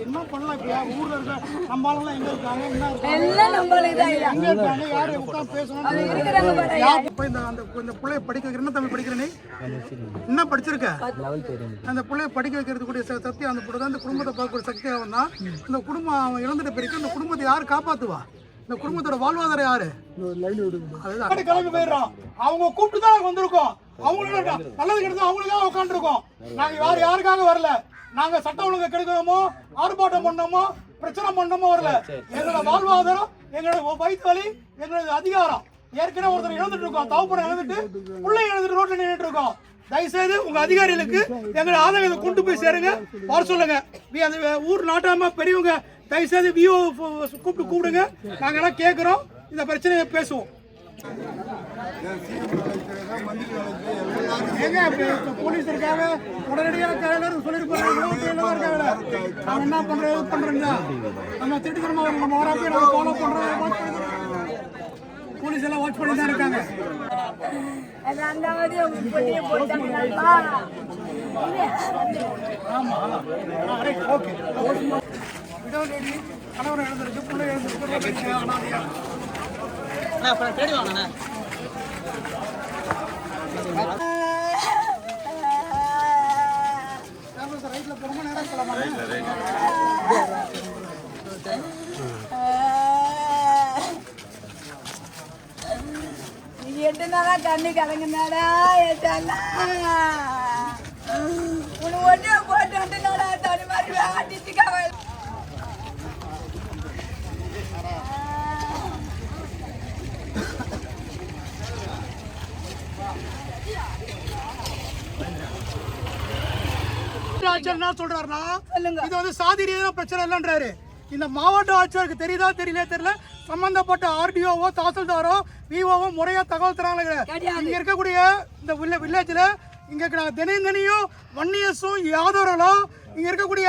என்ன பண்ணலாம் இப்ப? ஊர்ல இருக்க நம்ம ஆளுங்கெல்லாம் எங்க இருக்காங்க? என்ன இருக்காங்க? எல்லாம் நம்மளுக்கு தான் ஐயா எங்க இருக்காங்க? யாரு உட்கார்ந்து பேசணும்? யார் இந்த அந்த இந்த பிள்ளைய படிக்க வைக்கிற என்ன படிக்கிற நீ என்ன படிச்சிருக்க அந்த பிள்ளைய படிக்க வைக்கிறது கூடிய சக்தி அந்த இந்த குடும்பத்தை பார்க்கக்கூடிய சக்தி அவன் தான் இந்த குடும்பம் அவன் இழந்துட்ட பிறகு இந்த குடும்பத்தை யார் காப்பாத்துவா இந்த குடும்பத்தோட வாழ்வாதாரம் யாரு? கிளம்பி போயிடுறோம் அவங்க கூப்பிட்டு தான் வந்திருக்கோம். அவங்களோட நல்லது கெடுத்து அவங்களுக்காக உட்காந்துருக்கோம் நாங்க யார் யாருக்காக வரல? நாங்க சட்ட ஒழுங்கு கெடுக்கிறோமோ ஆர்ப்பாட்டம் பண்ணோமோ பிரச்சனை பண்ணோமோ வரல. எங்களோட வாழ்வாதாரம் எங்களோட வயிற்று வலி எங்களோட அதிகாரம். ஏற்கனவே ஒருத்தர் இழந்துட்டு இருக்கோம். தவப்படம் இழந்துட்டு பிள்ளை இழந்துட்டு ரோட்ல நின்றுட்டு இருக்கோம். தயவுசெய்து உங்க அதிகாரிகளுக்கு எங்களை ஆதரவை கொண்டு போய் சேருங்க. வர சொல்லுங்க. அந்த ஊர் நாட்டாம பெரியவங்க தயவுசெய்து விஓ கூப்பிட்டு கூப்பிடுங்க நாங்க எல்லாம் கேட்குறோம் இந்த பிரச்சனையை பேசுவோம் போலீஸ் இருக்காங்க உடனடியாக எல்லாரும் சொல்லிட்டு இருக்காங்க நம்ம என்ன பண்றது பண்றோங்க நம்ம திட்டுக்கிறோமா நம்ம வரப்போ நம்ம ஃபாலோ பண்றோம் போலீஸ் எல்லாம் வாட்ச் பண்ணி தான் இருக்காங்க ஓகே விடோலேடி கணவர் இழந்திருக்கு பிள்ளை இழந்திருக்கு அனாதையா தேடி வாங்கண்ணே. நேரம் கண்ணு கலங்குனாடா ஏட்டாலா உனக்கு ஒன்றே போட்டு வந்து நாடா தனி மாதிரி ஆட்டிச்சுக்காவ ஆட்சியர் என்ன சொல்றாருன்னா. இது வந்து சாதி ரீதியான பிரச்சனை இல்லைன்றாரு. இந்த மாவட்ட ஆட்சியருக்கு தெரியுதா தெரியல தெரியல? சம்பந்தப்பட்ட ஆர்டிஓவோ தாசில்தாரோ விஓவோ முறையா தகவல் தராங்க. இங்க இருக்கக்கூடிய இந்த வில்லே வில்லேஜ்ல இங்க நாங்க தினம் தினையும் வன்னியஸும் யாதவர்களும் இங்க இருக்கக்கூடிய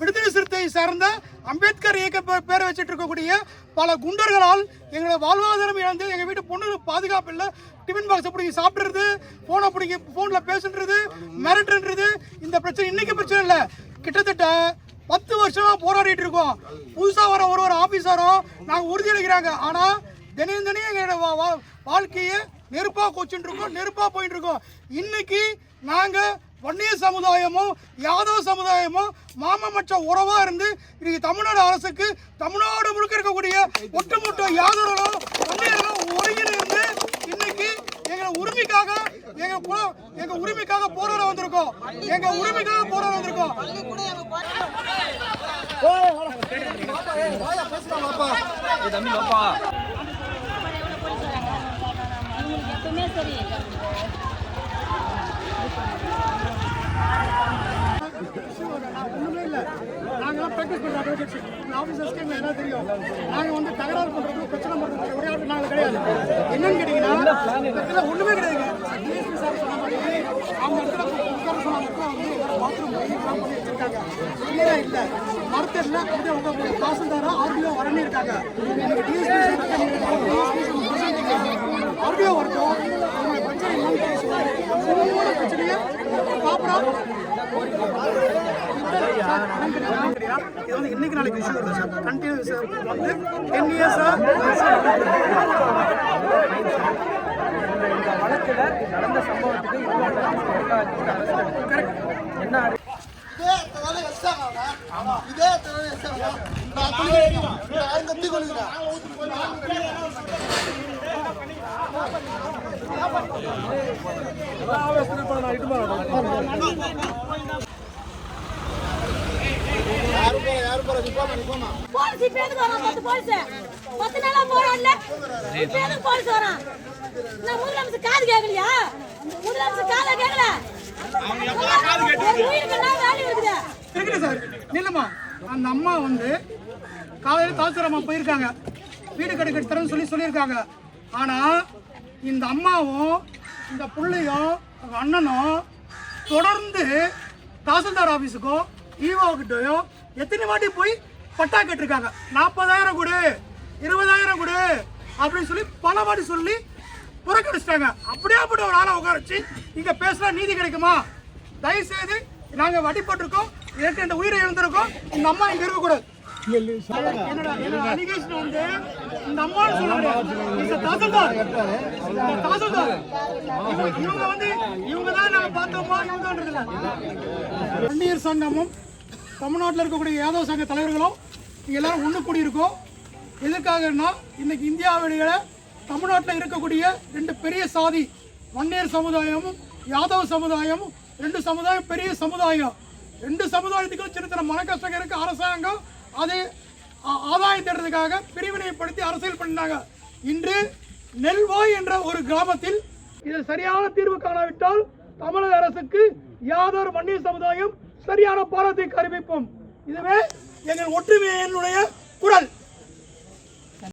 விடுதலை சிறுத்தை சார்ந்த அம்பேத்கர் இயக்க பேரை வச்சுட்டு இருக்கக்கூடிய பல குண்டர்களால் எங்களோட வாழ்வாதாரம் இழந்து எங்க வீட்டு பொண்ணு பாதுகாப்பு இல்லை. டிஃபன் பாக்ஸ் பிடிங்கி சாப்பிடுறது? ஃபோனை பிடிங்கி ஃபோனில் பேசுன்றது மிரட்டுன்றது இந்த பிரச்சனை இன்னைக்கு பிரச்சனை இல்லை. கிட்டத்தட்ட பத்து வருஷமா போராடிட்டு இருக்கோம். புதுசாக வர ஒரு ஒரு ஆஃபீஸரும் நாங்கள் உறுதியளிக்கிறாங்க. ஆனால் தினம் தினம் எங்களோட வா- வா- வாழ்க்கையை நெருப்பாக கொச்சுட்டு இருக்கோம் நெருப்பாக போயிட்டு இருக்கோம். இன்னைக்கு நாங்கள் வன்னிய சமுதாயமும் யாதவ சமுதாயமும் மாமமற்ற உறவாக இருந்து இன்னைக்கு தமிழ்நாடு அரசுக்கு தமிழ்நாடு முழுக்க இருக்கக்கூடிய ஒட்டுமொத்த யாதவர்களும் வன்னியர்களும் ஒருங்கிணைந்து இன்னைக்கு எங்க உரிமைக்காக நாங்க குல- எங்க உரிமைக்காக போராட வந்திருக்கோம். எங்க உரிமைக்காக போராட வந்திருக்கோம். தம்பி பாப்பா ஒண்ணுமே இல்ல நாங்கெல்லாம் practice பண்ற advocates. இந்த officers-க்கு என்ன தெரியும்? வந்து தகராறு பிரச்சனை பண்றது ஒரே ஆள் கிடையாது. என்னன்னு கேட்டீங்கன்னா ஒன்றுமே இடத்துல ஒண்ணுமே கிடையாதுங்க DSP சார் சொன்ன மாதிரி அவங்க இடத்துல உட்கார சொன்ன மட்டும் வந்து பாத்ரூம் எல்லாம் பண்ணி வச்சிருக்காங்க இல்ல இல்ல மரத்தடில வந்து உங்க தாசில்தாரா ஆர்டிஓ வரணும் இருக்காங்க எனக்கு டிஎஸ்பி ஆர்டிஓ வரட்டும் அவங்க பிரச்சனை என்னன்னு பேசுவாங்க உங்களோட பிரச்சனையை ப்ராப்பரா இது வந்து இன்னைக்கு நாளைக்கு இஷ்யூ வருது சார் கண்டினியூஸ் வந்து டென் இயர்ஸா நடந்த சம்பவத்துக்கு என்ன போலீஸ் இப்ப எதுக்கு வரான் பத்து போலீஸ்? பத்து நாளா போறான்ல. இப்ப எதுக்கு போலீஸ் வரான்? நான் முதலமைச்சர் காது கேட்கலையா? முதலமைச்சர் காதை கேட்கல. இருக்குது? சார். நில்லுமா. அந்த அம்மா வந்து காலையில் தாசில்தார் அம்மா போயிருக்காங்க. வீடு கடை கட்டி தரேன்னு சொல்லி சொல்லியிருக்காங்க. ஆனால் இந்த அம்மாவும் இந்த பிள்ளையும் அண்ணனும் தொடர்ந்து தாசில்தார் ஆஃபீஸுக்கோ ஈவோ கிட்டயோ எத்தனை வாட்டி போய் பட்டா கேட்டிருக்காங்க? நாற்பதாயிரம் கொடு இருபதாயிரம் கொடு அப்படின்னு சொல்லி பல வாட்டி சொல்லி புறக்கணிச்சிட்டாங்க வச்சுட்டாங்க அப்படியே அப்படி ஒரு ஆளை உட்கார வச்சு இங்கே பேசினா நீதி கிடைக்குமா தயவுசெய்து நாங்கள் நாங்க வடிபட்டிருக்கோம் எனக்கு இந்த உயிரை இழந்திருக்கோம் இந்த அம்மா இங்கே இருக்கக்கூடாது என்னோட என்னோட allegation வந்து இந்த அம்மான்னு சொல்ல முடியாது. It's தாசில்தார். இந்த தாசில்தார். இவங்க- வந்து இவங்க தான் நாங்க பார்த்தோமா இவங்கன்றது இல்ல. வன்னியர் சங்கமும் தமிழ்நாட்டில் இருக்கக்கூடிய யாதவ சங்க தலைவர்களும் இங்க எல்லாரும் ஒன்று கூடியிருக்கோம் எதுக்காகன்னா இன்னைக்கு இந்தியாவிலேயே தமிழ்நாட்டில் இருக்கக்கூடிய ரெண்டு பெரிய சாதி வன்னியர் சமுதாயமும் யாதவ சமுதாயமும் ரெண்டு சமுதாயம் பெரிய சமுதாயம். ரெண்டு சமுதாயத்துக்கும் சின்ன சின்ன மன கஷ்டம் அரசாங்கம் அது ஆ- ஆதாயம் தேடுறதுக்காக பிரிவினைப்படுத்தி அரசியல் பண்ணாங்க இன்று நெல்வாய் என்ற ஒரு கிராமத்தில் இதில் சரியான தீர்வு காணாவிட்டால் தமிழக அரசுக்கு யாதொரு வன்னியர் சமுதாயம் சரியான பாலத்தை அறிவிப்போம் இதுவே எங்கள் ஒற்றுமையினுடைய குரல்.